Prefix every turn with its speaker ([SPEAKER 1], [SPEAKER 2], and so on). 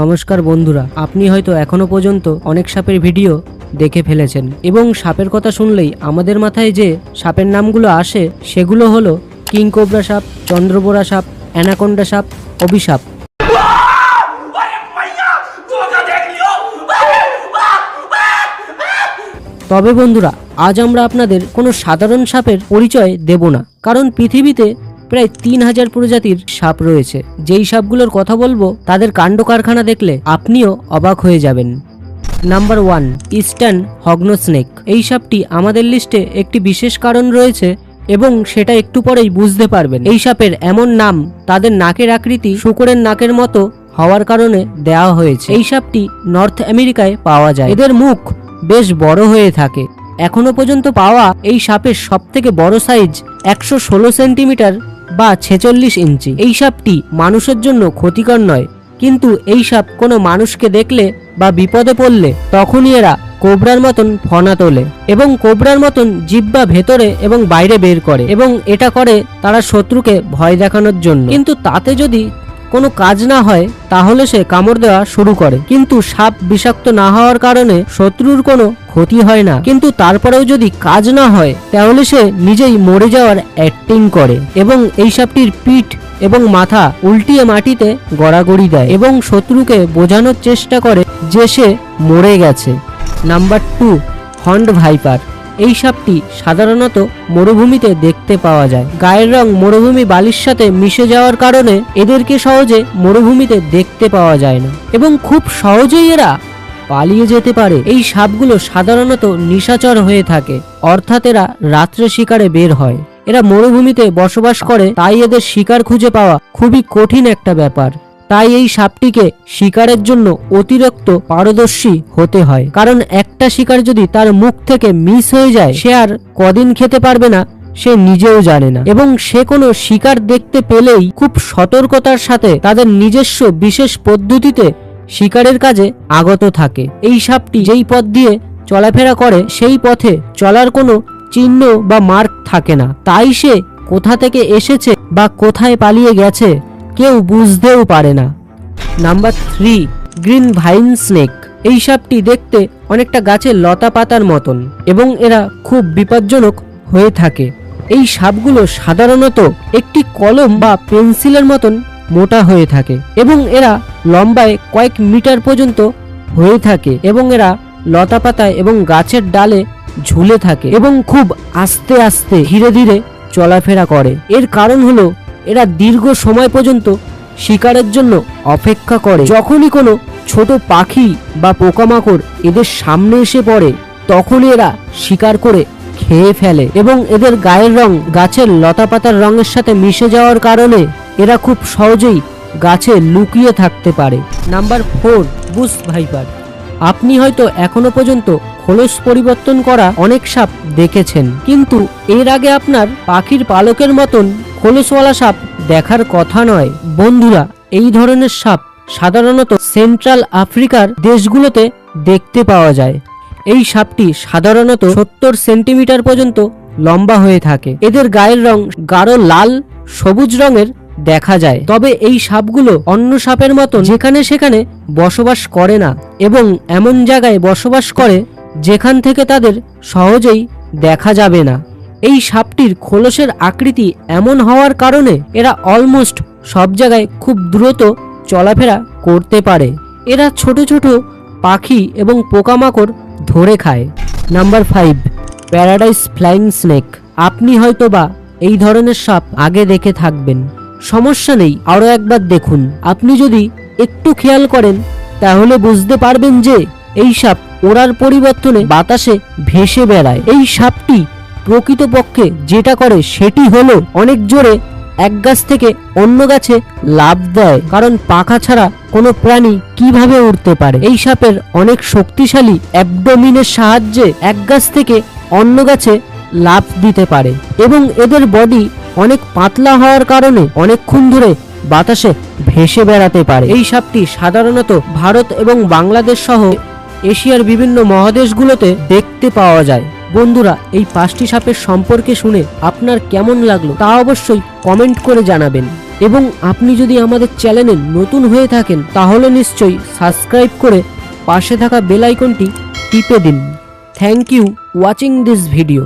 [SPEAKER 1] নমস্কার বন্ধুরা, আপনি হয়তো এখনও পর্যন্ত অনেক সাপের ভিডিও দেখে ফেলেছেন এবং সাপের কথা শুনলেই আমাদের মাথায় যে সাপের নামগুলো আসে সেগুলো হলো কিংকোবরা সাপ, চন্দ্রবোরা সাপ, অ্যানাকোন্ডা সাপ অভিসাপ তবে বন্ধুরা, আজ আমরা আপনাদের কোনো সাধারণ সাপের পরিচয় দেব না, কারণ পৃথিবীতে প্রায় তিন হাজার প্রজাতির সাপ রয়েছে। যেই সাপগুলোর কথা বলব, তাদের কাণ্ড কারখানা দেখলে আপনিও অবাক হয়ে যাবেন। Number one eastern hognose snake এই সাপটি আমাদের লিস্টে একটি বিশেষ কারণ রয়েছে এবং সেটা একটু পরেই বুঝতে পারবেন। এই সাপের এমন নাম তাদের নাকের আকৃতি শুকরের নাকের মতো হওয়ার কারণে দেওয়া হয়েছে। এই সাপটি নর্থ আমেরিকায় পাওয়া যায়। এদের মুখ বেশ বড় হয়ে থাকে। এখনও পর্যন্ত পাওয়া এই সাপের সব থেকে বড় সাইজ একশো ষোলো সেন্টিমিটার বা ছেচল্লিশ ইঞ্চি। এই সাপটি মানুষের জন্য ক্ষতিকর নয়, কিন্তু এই সাপ কোনো মানুষকে দেখলে বা বিপদে পড়লে তখনই এরা কোবরার মতন ফনা তোলে এবং কোবরার মতন জিব্বা ভেতরে এবং বাইরে বের করে এবং এটা করে তারা শত্রুকে ভয় দেখানোর জন্য। কিন্তু তাতে যদি কোনো কাজ না হয়, তাহলে সে কামড় দেওয়া শুরু করে। কিন্তু সাপ বিষাক্ত না হওয়ার কারণে শত্রুর কোনো ক্ষতি হয় না। কিন্তু তারপরেও যদি কাজ না হয়, তাহলে সে নিজেই মরে যাওয়ার অ্যাক্টিং করে এবং এই সাপটির পিঠ এবং মাথা উল্টিয়ে মাটিতে গড়াগড়ি দেয় এবং শত্রুকে বোঝানোর চেষ্টা করে যে সে মরে গেছে। Number two, horned viper. এই সাপটি সাধারণত মরুভূমিতে দেখতে পাওয়া যায়। গায়ের রং মরুভূমি বালির সাথে মিশে যাওয়ার কারণে এদেরকে সহজে মরুভূমিতে দেখতে পাওয়া যায় না। এবং খুব সহজেই এরা পালিয়ে যেতে পারে। এই সাপগুলো সাধারণত নিশাচর হয়ে থাকে, অর্থাৎ এরা রাত্রে শিকারে বের হয়। এরা মরুভূমিতে বসবাস করে, তাই এদের শিকার খুঁজে পাওয়া খুবই কঠিন একটা ব্যাপার। তাই এই সাপটিকে শিকারের জন্য অতিরিক্ত পারদর্শী হতে হয়। কারণ একটা শিকার যদি তার মুখ থেকে মিস হয়ে যায়, সে আর কদিন খেতে পারবে না, সে নিজেও জানে না। এবং সে কোনো শিকার দেখতে পেলেই খুব সতর্কতার সাথে তাদের নিজস্ব বিশেষ পদ্ধতিতে শিকারের কাজে আগত থাকে। এই সাপটি যেই পথ দিয়ে চলাফেরা করে, সেই পথে চলার কোনো চিহ্ন বা মার্ক থাকে না। তাই সে কোথা থেকে এসেছে বা কোথায় পালিয়ে গেছে কেউ বুঝতেও পারে না। Number three, green vine snake. এই সাপটি দেখতে অনেকটা গাছের লতা পাতার মতন এবং এরা খুব বিপজ্জনক হয়ে থাকে। এই সাপগুলো সাধারণত একটি কলম বা পেন্সিলের মতন মোটা হয়ে থাকে এবং এরা লম্বায় কয়েক মিটার পর্যন্ত হয়ে থাকে এবং এরা লতা পাতায় এবং গাছের ডালে ঝুলে থাকে এবং খুব আস্তে আস্তে ধীরে ধীরে চলাফেরা করে। এর কারণ হলো এরা দীর্ঘ সময় পর্যন্ত শিকারের জন্য অপেক্ষা করে। যখনই কোনো ছোট পাখি বা পোকামাকড় এদের সামনে এসে পড়ে, তখনই এরা শিকার করে খেয়ে ফেলে এবং এদের গায়ের রং গাছের লতাপাতার রঙের সাথে মিশে যাওয়ার কারণে এরা খুব সহজেই গাছে লুকিয়ে থাকতে পারে। Number four bush viper. আপনি হয়তো এখনও পর্যন্ত খোলস পরিবর্তন করা অনেক সাপ দেখেছেন, কিন্তু এর আগে আপনার পাখির পালকের মতন খোলসওয়ালা সাপ দেখার কথা নয়। বন্ধুরা, এই ধরনের সাপ সাধারণত সেন্ট্রাল আফ্রিকার দেশগুলোতে দেখতে পাওয়া যায়। এই সাপটি সাধারণত সত্তর সেন্টিমিটার পর্যন্ত লম্বা হয়ে থাকে। এদের গায়ের রং গাঢ় লাল, সবুজ রঙের দেখা যায়। তবে এই সাপগুলো অন্য সাপের মতো যেখানে সেখানে বসবাস করে না এবং এমন জায়গায় বসবাস করে যেখান থেকে তাদের সহজেই দেখা যাবে না। এই সাপটির খোলসের আকৃতি এমন হওয়ার কারণে এরা অলমোস্ট সব জায়গায় খুব দ্রুত চলাফেরা করতে পারে। এরা ছোট ছোট পাখি এবং পোকামাকড় ধরে খায়। Number five paradise flying snake আপনি হয়তো বা এই ধরনের সাপ আগে দেখে থাকবেন। সমস্যা নেই আরও একবার দেখুন। আপনি যদি একটু খেয়াল করেন, তাহলে বুঝতে পারবেন যে এই সাপ ওড়ার পরিবর্তনে বাতাসে ভেসে বেড়ায়। এই সাপটি প্রকৃতপক্ষে যেটা করে সেটি হলো অনেক জোরে এক গাছ থেকে অন্য গাছে লাভ দেয়। কারণ পাখা ছাড়া কোনো প্রাণী কীভাবে উড়তে পারে? এই সাপের অনেক শক্তিশালী অ্যাবডোমিনের সাহায্যে এক গাছ থেকে অন্য গাছে লাভ দিতে পারে এবং এদের বডি অনেক পাতলা হওয়ার কারণে অনেকক্ষণ ধরে বাতাসে ভেসে বেড়াতে পারে। এই সাপটি সাধারণত ভারত এবং বাংলাদেশ সহ এশিয়ার বিভিন্ন মহাদেশগুলোতে দেখতে পাওয়া যায়। বন্ধুরা, এই পাঁচটি সাপের সম্পর্কে শুনে আপনার কেমন লাগল তা অবশ্যই কমেন্ট করে জানাবেন। এবং আপনি যদি আমাদের চ্যানেলে নতুন হয়ে থাকেন, তাহলে নিশ্চয়ই সাবস্ক্রাইব করে পাশে থাকা বেল আইকনটি টিপে দিন। Thank you watching this video